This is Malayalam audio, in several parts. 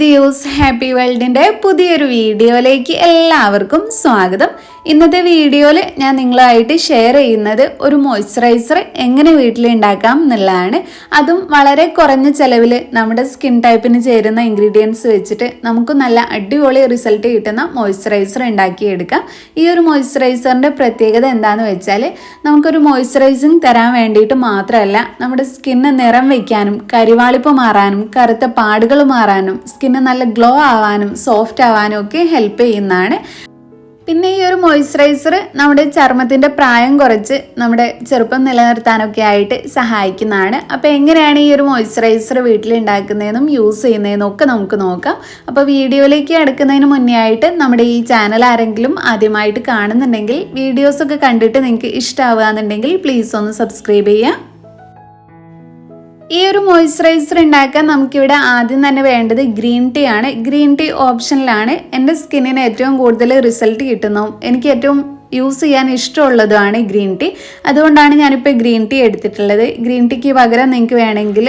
ദിയൂസ് ഹാപ്പി വേൾഡിന്റെ പുതിയൊരു വീഡിയോയിലേക്ക് എല്ലാവർക്കും സ്വാഗതം. ഇന്നത്തെ വീഡിയോയിൽ ഞാൻ നിങ്ങളായിട്ട് ഷെയർ ചെയ്യുന്നത് ഒരു മോയ്സ്ചറൈസർ എങ്ങനെ വീട്ടിൽ ഉണ്ടാക്കാം എന്നുള്ളതാണ്. അതും വളരെ കുറഞ്ഞ ചിലവിൽ നമ്മുടെ സ്കിൻ ടൈപ്പിന് ചേരുന്ന ഇൻഗ്രീഡിയൻസ് വെച്ചിട്ട് നമുക്ക് നല്ല അടിപൊളി റിസൾട്ട് കിട്ടുന്ന മോയ്സ്ചറൈസർ ഉണ്ടാക്കിയെടുക്കാം. ഈ ഒരു മോയ്സ്ചറൈസറിന്റെ പ്രത്യേകത എന്താണെന്ന് വെച്ചാൽ നമുക്കൊരു മോയ്സ്ചറൈസിങ് തരാൻ വേണ്ടിയിട്ട് മാത്രമല്ല നമ്മുടെ സ്കിന്ന് നിറം വയ്ക്കാനും കരിവാളിപ്പ് മാറാനും കറുത്ത പാടുകൾ മാറാനും സ്കിന്ന് നല്ല ഗ്ലോ ആവാനും സോഫ്റ്റ് ആവാനും ഒക്കെ ഹെൽപ്പ് ചെയ്യുന്നതാണ്. പിന്നെ ഈ ഒരു മോയ്സ്ചറൈസർ നമ്മുടെ ചർമ്മത്തിന്റെ പ്രായം കുറച്ച് നമ്മുടെ ചെറുപ്പം നിലനിർത്താനൊക്കെ ആയിട്ട് സഹായിക്കുന്നതാണ്. അപ്പോൾ എങ്ങനെയാണ് ഈ ഒരു മോയ്സ്ചറൈസർ വീട്ടിൽ ഉണ്ടാക്കുന്നതെന്നും യൂസ് ചെയ്യുന്നതെന്നും ഒക്കെ നമുക്ക് നോക്കാം. അപ്പോൾ വീഡിയോയിലേക്ക് അടുക്കുന്നതിന് മുന്നേ ആയിട്ട് നമ്മുടെ ഈ ചാനൽ ആരെങ്കിലും ആദ്യമായിട്ട് കാണുന്നുണ്ടെങ്കിൽ വീഡിയോസൊക്കെ കണ്ടിട്ട് നിങ്ങൾക്ക് ഇഷ്ടമാവുക എന്നുണ്ടെങ്കിൽ പ്ലീസ് ഒന്ന് സബ്സ്ക്രൈബ് ചെയ്യുക. ഈ ഒരു മോയ്സ്ചറൈസർ ഉണ്ടാക്കാൻ നമുക്കിവിടെ ആദ്യം തന്നെ വേണ്ടത് ഗ്രീൻ ടീ ആണ്. ഗ്രീൻ ടീ ഓപ്ഷനിലാണ് എന്റെ സ്കിന്നിന് ഏറ്റവും കൂടുതൽ റിസൾട്ട് കിട്ടുന്നു എനിക്ക് ഏറ്റവും യൂസ് ചെയ്യാൻ ഇഷ്ടമുള്ളതുമാണ് ഗ്രീൻ ടീ. അതുകൊണ്ടാണ് ഞാനിപ്പോൾ ഗ്രീൻ ടീ എടുത്തിട്ടുള്ളത്. ഗ്രീൻ ടീക്ക് പകരം നിങ്ങൾക്ക് വേണമെങ്കിൽ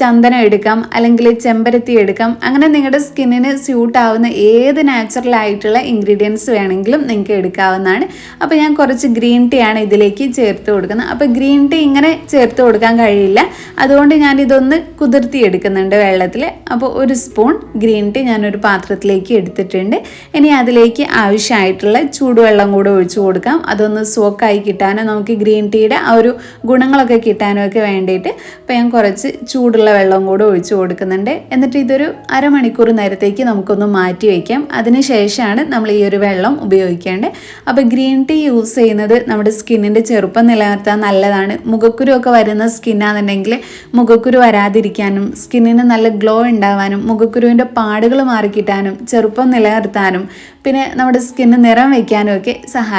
ചന്ദനം എടുക്കാം അല്ലെങ്കിൽ ചെമ്പരത്തി എടുക്കാം. അങ്ങനെ നിങ്ങളുടെ സ്കിന്നിന് സ്യൂട്ട് ആവുന്ന ഏത് നാച്ചുറൽ ആയിട്ടുള്ള ഇൻഗ്രീഡിയൻസ് വേണമെങ്കിലും നിങ്ങൾക്ക് എടുക്കാവുന്നതാണ്. അപ്പോൾ ഞാൻ കുറച്ച് ഗ്രീൻ ടീ ആണ് ഇതിലേക്ക് ചേർത്ത് കൊടുക്കുന്നത്. അപ്പോൾ ഗ്രീൻ ടീ ഇങ്ങനെ ചേർത്ത് കൊടുക്കാൻ കഴിയില്ല. അതുകൊണ്ട് ഞാൻ ഇതൊന്ന് കുതിർത്തി എടുക്കുന്നുണ്ട് വെള്ളത്തിൽ അപ്പോൾ ഒരു സ്പൂൺ ഗ്രീൻ ടീ ഞാനൊരു പാത്രത്തിലേക്ക് എടുത്തിട്ടുണ്ട്. ഇനി അതിലേക്ക് ആവശ്യമായിട്ടുള്ള ചൂടുവെള്ളം കൂടെ ഒഴിച്ചു കൊടുക്കാം. അതൊന്ന് സോക്കായി കിട്ടാനും നമുക്ക് ഗ്രീൻ ടീയുടെ ആ ഒരു ഗുണങ്ങളൊക്കെ കിട്ടാനും ഒക്കെ വേണ്ടിയിട്ട് അപ്പോൾ ഞാൻ കുറച്ച് ചൂടുള്ള വെള്ളം കൂടെ ഒഴിച്ചു കൊടുക്കുന്നുണ്ട്. എന്നിട്ട് ഇതൊരു അരമണിക്കൂർ നേരത്തേക്ക് നമുക്കൊന്ന് മാറ്റി വയ്ക്കാം അതിന് ശേഷമാണ് നമ്മൾ ഈ ഒരു വെള്ളം ഉപയോഗിക്കേണ്ടത്. അപ്പോൾ ഗ്രീൻ ടീ യൂസ് ചെയ്യുന്നത് നമ്മുടെ സ്കിന്നിന്റെ ചെറുപ്പം നിലനിർത്താൻ നല്ലതാണ്. മുഖക്കുരു ഒക്കെ വരുന്ന സ്കിന്നാണെന്നുണ്ടെങ്കിൽ മുഖക്കുരു വരാതിരിക്കാനും സ്കിന്നിന് നല്ല ഗ്ലോ ഉണ്ടാവാനും മുഖക്കുരുവിന്റെ പാടുകൾ മാറിക്കിട്ടാനും ചെറുപ്പം നിലനിർത്താനും പിന്നെ നമ്മുടെ സ്കിന്ന് നിറം വയ്ക്കാനും ഒക്കെ സഹായിക്കും.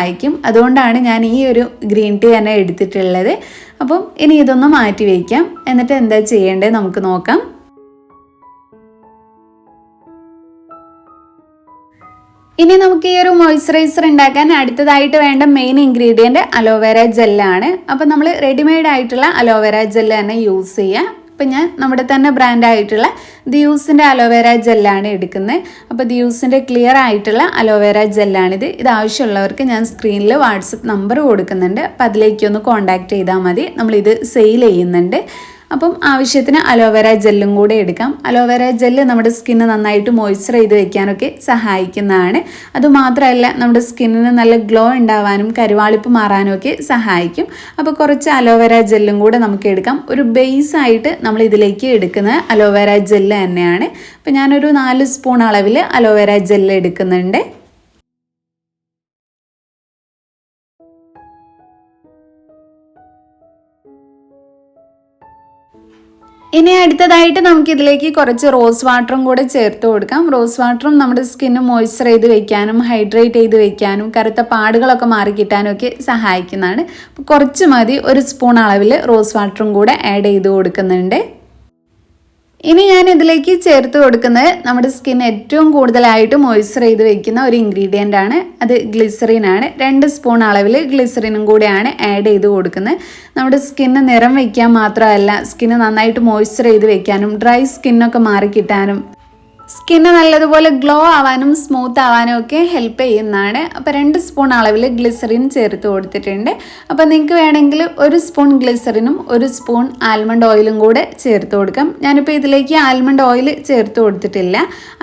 അതുകൊണ്ടാണ് ഞാൻ ഈ ഒരു ഗ്രീൻ ടീ തന്നെ എടുത്തിട്ടുള്ളത്. അപ്പം ഇനി ഇതൊന്ന് മാറ്റി വയ്ക്കാം എന്നിട്ട് എന്താ ചെയ്യേണ്ടത് നമുക്ക് നോക്കാം. ഇനി നമുക്ക് ഈ ഒരു മോയ്സ്ചറൈസർ ഉണ്ടാക്കാൻ അടുത്തതായിട്ട് വേണ്ട മെയിൻ ഇൻഗ്രീഡിയന്റ് അലോവേര ജെല്ലാണ് അപ്പം നമ്മൾ റെഡിമെയ്ഡ് ആയിട്ടുള്ള അലോവേര ജെല്ല് തന്നെ യൂസ് ചെയ്യുക അപ്പം ഞാൻ നമ്മുടെ തന്നെ ബ്രാൻഡായിട്ടുള്ള ദിയൂസിന്റെ അലോവേര ജെല്ലാണ് എടുക്കുന്നത്. അപ്പോൾ ദിയൂസിന്റെ ക്ലിയർ ആയിട്ടുള്ള അലോവേര ജെല്ലാണിത് ഇത് ആവശ്യമുള്ളവർക്ക് ഞാൻ സ്ക്രീനിൽ വാട്സപ്പ് നമ്പർ കൊടുക്കുന്നുണ്ട്. അപ്പോൾ അതിലേക്കൊന്ന് കോൺടാക്റ്റ് ചെയ്താൽ മതി. നമ്മളിത് സെയിൽ ചെയ്യുന്നുണ്ട്. അപ്പം ആവശ്യത്തിന് അലോവേര ജെല്ലും കൂടെ എടുക്കാം. അലോവേര ജെല്ല് നമ്മുടെ സ്കിന്ന് നന്നായിട്ട് മോയ്സ്ചർ ചെയ്ത് വെക്കാനൊക്കെ സഹായിക്കുന്നതാണ്. അതുമാത്രമല്ല നമ്മുടെ സ്കിന്നിന് നല്ല ഗ്ലോ ഉണ്ടാവാനും കരുവാളിപ്പ് മാറാനും ഒക്കെ സഹായിക്കും. അപ്പോൾ കുറച്ച് അലോവേര ജെല്ലും കൂടെ നമുക്ക് എടുക്കാം. ഒരു ബേസ് ആയിട്ട് നമ്മൾ ഇതിലേക്ക് എടുക്കുന്നത് അലോവേര ജെല്ല് തന്നെയാണ്. അപ്പോൾ ഞാനൊരു നാല് സ്പൂൺ അളവിൽ അലോവേര ജെല്ല് എടുക്കുന്നുണ്ട്. ഇനി അടുത്തതായിട്ട് നമുക്ക് ഇതിലേക്ക് കുറച്ച് റോസ് വാട്ടറും കൂടെ ചേർത്ത് കൊടുക്കാം. റോസ് വാട്ടറും നമ്മുടെ സ്കിന്ന് മോയ്സ്ചർ ചെയ്ത് വെക്കാനും ഹൈഡ്രേറ്റ് ചെയ്ത് വെക്കാനും കറുത്ത പാടുകളൊക്കെ മാറി കിട്ടാനും ഒക്കെ സഹായിക്കുന്നതാണ്. കുറച്ച് മതി ഒരു സ്പൂൺ അളവിൽ റോസ് വാട്ടറും കൂടെ ആഡ് ചെയ്ത് കൊടുക്കുന്നുണ്ട്. ഇനി ഞാൻ ഇതിലേക്ക് ചേർത്ത് കൊടുക്കുന്നത് നമ്മുടെ സ്കിൻ ഏറ്റവും കൂടുതലായിട്ട് മോയ്സ്ചർ ചെയ്ത് വെക്കുന്ന ഒരു ഇൻഗ്രീഡിയന്റ് ആണ്. അത് ഗ്ലിസറിൻ ആണ്. രണ്ട് സ്പൂൺ അളവിൽ ഗ്ലിസറിനും കൂടെയാണ് ആഡ് ചെയ്ത് കൊടുക്കുന്നത്. നമ്മുടെ സ്കിന്ന് നിറം വയ്ക്കാൻ മാത്രമല്ല സ്കിന്ന് നന്നായിട്ട് മോയ്സ്ചർ ചെയ്ത് വെക്കാനും ഡ്രൈ സ്കിന്നൊക്കെ മാറിക്കിട്ടാനും സ്കിന്ന് നല്ലതുപോലെ ഗ്ലോ ആവാനും സ്മൂത്ത് ആവാനും ഒക്കെ ഹെൽപ്പ് ചെയ്യുന്നതാണ്. അപ്പോൾ രണ്ട് സ്പൂൺ അളവിൽ ഗ്ലിസറിൻ ചേർത്ത് കൊടുത്തിട്ടുണ്ട്. അപ്പോൾ നിങ്ങൾക്ക് വേണമെങ്കിൽ ഒരു സ്പൂൺ ഗ്ലിസറിനും ഒരു സ്പൂൺ ആൽമണ്ട് ഓയിലും കൂടെ ചേർത്ത് കൊടുക്കാം. ഞാനിപ്പോൾ ഇതിലേക്ക് ആൽമണ്ട് ഓയിൽ ചേർത്ത് കൊടുത്തിട്ടില്ല.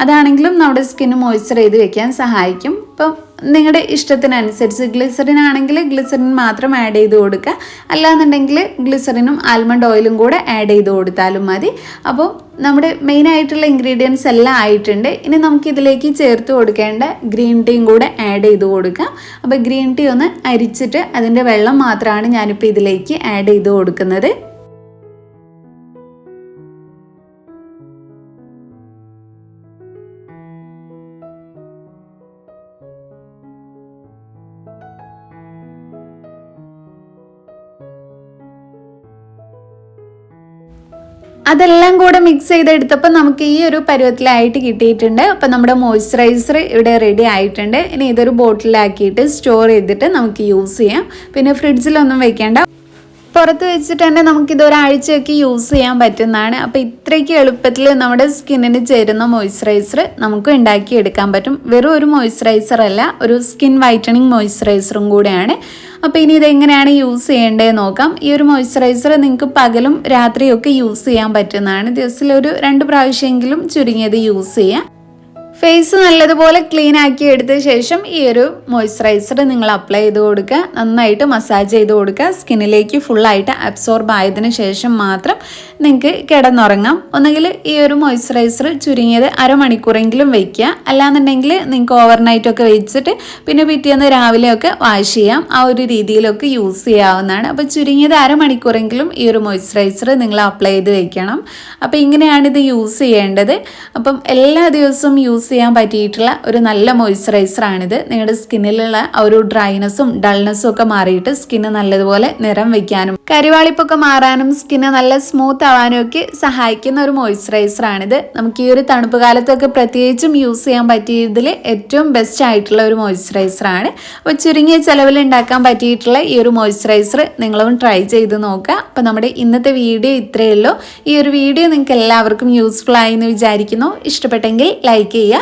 അതാണെങ്കിലും നമ്മുടെ സ്കിന്ന് മോയ്സ്ചർ ചെയ്ത് വെക്കാൻ സഹായിക്കും. ഇപ്പം നിങ്ങളുടെ ഇഷ്ടത്തിനനുസരിച്ച് ഗ്ലിസറിൻ ആണെങ്കിൽ ഗ്ലിസറിൻ മാത്രം ആഡ് ചെയ്ത് കൊടുക്കുക. അല്ലാന്നുണ്ടെങ്കിൽ ഗ്ലിസറിനും ആൽമണ്ട് ഓയിലും കൂടെ ആഡ് ചെയ്ത് കൊടുത്താലും മതി. അപ്പോൾ നമ്മുടെ മെയിൻ ആയിട്ടുള്ള ഇൻഗ്രീഡിയൻസ് എല്ലാം ആയിട്ടുണ്ട്. ഇനി നമുക്ക് ഇതിലേക്ക് ചേർത്ത് കൊടുക്കേണ്ട ഗ്രീൻ ടീയും കൂടെ ആഡ് ചെയ്ത് കൊടുക്കാം. അപ്പോൾ ഗ്രീൻ ടീ ഒന്ന് അരിച്ചിട്ട് അതിന്റെ വെള്ളം മാത്രമാണ് ഞാനിപ്പോൾ ഇതിലേക്ക് ആഡ് ചെയ്ത് കൊടുക്കുന്നത്. അതെല്ലാം കൂടെ മിക്സ് ചെയ്തെടുത്തപ്പോൾ നമുക്ക് ഈ ഒരു പരുവത്തിലായിട്ട് കിട്ടിയിട്ടുണ്ട്. അപ്പോൾ നമ്മുടെ മോയ്സ്ചറൈസർ ഇവിടെ റെഡി ആയിട്ടുണ്ട്. ഇനി ഇതൊരു ബോട്ടിലാക്കിയിട്ട് സ്റ്റോർ ചെയ്തിട്ട് നമുക്ക് യൂസ് ചെയ്യാം. പിന്നെ ഫ്രിഡ്ജിലൊന്നും വെക്കേണ്ട. പുറത്ത് വെച്ചിട്ട് തന്നെ നമുക്കിത് ഒരാഴ്ചയൊക്കെ യൂസ് ചെയ്യാൻ പറ്റുന്നതാണ്. അപ്പോൾ ഇത്രയ്ക്ക് എളുപ്പത്തിൽ നമ്മുടെ സ്കിന്നിന് ചേരുന്ന മോയ്സ്ചറൈസർ നമുക്ക് ഉണ്ടാക്കി എടുക്കാൻ പറ്റും. വെറും ഒരു മോയ്സ്ചറൈസർ അല്ല ഒരു സ്കിൻ വൈറ്റനിങ് മോയ്സ്ചറൈസറും കൂടെയാണ്. അപ്പോൾ ഇനി ഇതെങ്ങനെയാണ് യൂസ് ചെയ്യേണ്ടത് നോക്കാം. ഈ ഒരു മോയ്സ്ചറൈസർ നിങ്ങൾക്ക് പകലും രാത്രിയും ഒക്കെ യൂസ് ചെയ്യാൻ പറ്റുന്നതാണ്. ദിവസത്തിൽ ഒരു രണ്ട് പ്രാവശ്യമെങ്കിലും ചുരുങ്ങിയത് യൂസ് ചെയ്യാം. ഫേസ് നല്ലതുപോലെ ക്ലീൻ ആക്കി എടുത്ത ശേഷം ഈ ഒരു മോയ്സ്ചറൈസർ നിങ്ങൾ അപ്ലൈ ചെയ്ത് കൊടുക്കുക. നന്നായിട്ട് മസാജ് ചെയ്ത് കൊടുക്കുക. സ്കിന്നിലേക്ക് ഫുള്ളായിട്ട് അബ്സോർബ് ആയതിനു ശേഷം മാത്രം നിങ്ങൾക്ക് കിടന്നുറങ്ങാം. ഒന്നുകിൽ ഈ ഒരു മോയ്സ്ചറൈസർ ചുരുങ്ങിയത് അരമണിക്കൂറെങ്കിലും വയ്ക്കുക അല്ലാന്നുണ്ടെങ്കിൽ നിങ്ങൾക്ക് ഓവർനൈറ്റ് ഒക്കെ വെച്ചിട്ട് പിന്നെ പിറ്റേന്ന് രാവിലെയൊക്കെ വാഷ് ചെയ്യാം. ആ ഒരു രീതിയിലൊക്കെ യൂസ് ചെയ്യാവുന്നതാണ്. അപ്പോൾ ചുരുങ്ങിയത് അരമണിക്കൂറെങ്കിലും ഈ ഒരു മോയ്സ്ചറൈസർ നിങ്ങൾ അപ്ലൈ ചെയ്ത് വയ്ക്കണം അപ്പോൾ ഇങ്ങനെയാണ് ഇത് യൂസ് ചെയ്യേണ്ടത്. അപ്പം എല്ലാ ദിവസവും യൂസ് ചെയ്യാൻ പറ്റിയിട്ടുള്ള ഒരു നല്ല മോയ്സ്ചറൈസർ ആണിത്. നിങ്ങളുടെ സ്കിന്നിലുള്ള ഒരു ഡ്രൈനെസ്സും ഡൾനെസ്സും ഒക്കെ മാറിയിട്ട് സ്കിന്ന് നല്ലതുപോലെ നിറം വയ്ക്കാനും കരിവാളിപ്പൊക്കെ മാറാനും സ്കിന്ന് നല്ല സ്മൂത്ത് ആവാനും ഒക്കെ സഹായിക്കുന്ന ഒരു മോയ്സ്ചറൈസർ ആണിത്. നമുക്ക് ഈ ഒരു തണുപ്പ് കാലത്തൊക്കെ പ്രത്യേകിച്ചും യൂസ് ചെയ്യാൻ പറ്റിയതിൽ ഏറ്റവും ബെസ്റ്റ് ആയിട്ടുള്ള ഒരു മോയ്സ്ചറൈസർ ആണ്. അപ്പോൾ ചുരുങ്ങിയ ചിലവിൽ ഉണ്ടാക്കാൻ പറ്റിയിട്ടുള്ള ഈ ഒരു മോയ്സ്ചറൈസർ നിങ്ങളും ട്രൈ ചെയ്ത് നോക്കുക അപ്പോൾ നമ്മുടെ ഇന്നത്തെ വീഡിയോ ഇത്രയേ ഉള്ളൂ. ഈ ഒരു വീഡിയോ നിങ്ങൾക്ക് എല്ലാവർക്കും യൂസ്ഫുൾ ആയി എന്ന് വിചാരിക്കുന്നു. ഇഷ്ടപ്പെട്ടെങ്കിൽ ലൈക്ക് ചെയ്യുക